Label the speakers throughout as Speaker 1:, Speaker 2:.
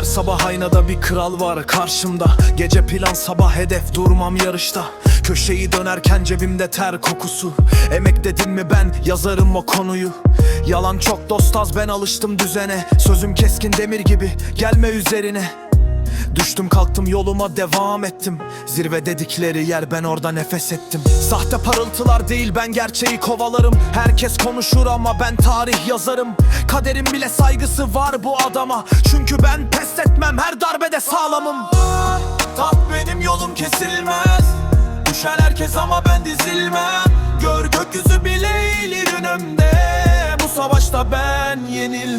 Speaker 1: Her sabah aynada bir kral var karşımda. Gece plan sabah hedef durmam yarışta. Köşeyi dönerken cebimde ter kokusu. Emek dedim mi ben yazarım o konuyu. Yalan çok dost az ben alıştım düzene. Sözüm keskin demir gibi gelme üzerine Düştüm kalktım yoluma devam ettim. Zirve dedikleri yer ben orada nefes ettim. Sahte parıltılar değil ben gerçeği kovalarım. Herkes konuşur ama ben tarih yazarım. Kaderin bile saygısı var bu adama. Çünkü ben pes etmem her darbede sağlamım. Taht benim yolum kesilmez. Düşer herkes ama ben dizilmem. Gör gökyüzü bile eğilir önümde. Bu savaşta ben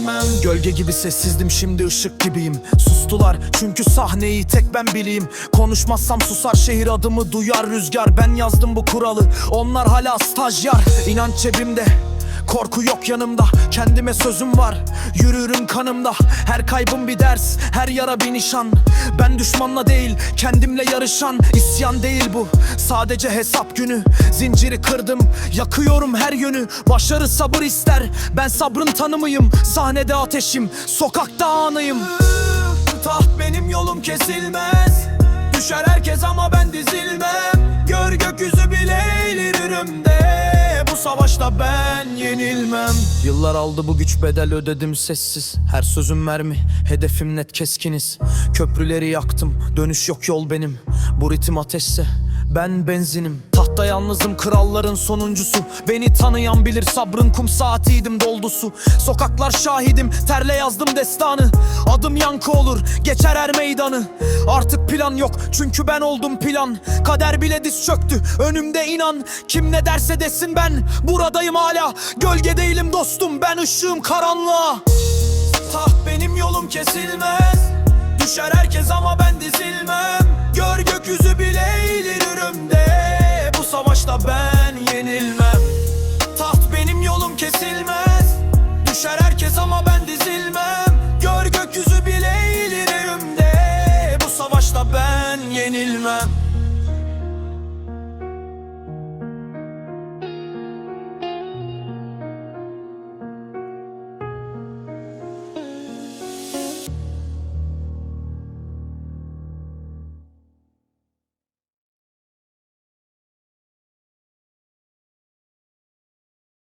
Speaker 1: yenilmem Gölge gibi sessizdim şimdi ışık gibiyim. Sustular çünkü sahneyi tek ben bileyim. Konuşmazsam susar şehir adımı duyar rüzgar. Ben yazdım bu kuralı onlar hala stajyer. İnanç cebimde Korku yok yanımda Kendime sözüm var. Yürürüm kanımda Her kaybım bir ders Her yara bir nişan. Ben düşmanla değil Kendimle yarışan isyan değil bu. Sadece hesap günü Zinciri kırdım Yakıyorum her yönü. Başarı sabır ister Ben sabrın tanımıyım. Sahnede ateşim Sokakta anıyım. Taht benim yolum kesilmez. Düşer herkes ama ben dizilmem savaşta ben yenilmem. Yıllar aldı bu güç bedel ödedim sessiz. Her sözüm mermi hedefim net keskiniz. Köprüleri yaktım dönüş yok yol benim. Bu ritim ateşse ben benzinim. Tahta yalnızım kralların sonuncusu. Beni tanıyan bilir sabrın kum saatiydim doldusu. Sokaklar şahidim terle yazdım destanı. Adım yankı olur geçer her meydanı. Artık plan yok çünkü ben oldum plan. Kader bile diz çöktü önümde inan. Kim ne derse desin ben buradayım hala. Gölge değilim dostum ben ışığım karanlığa. Taht benim yolum kesilmez Düşer herkes ama ben dizilmem Gör gökyüzü bile eğilir önümde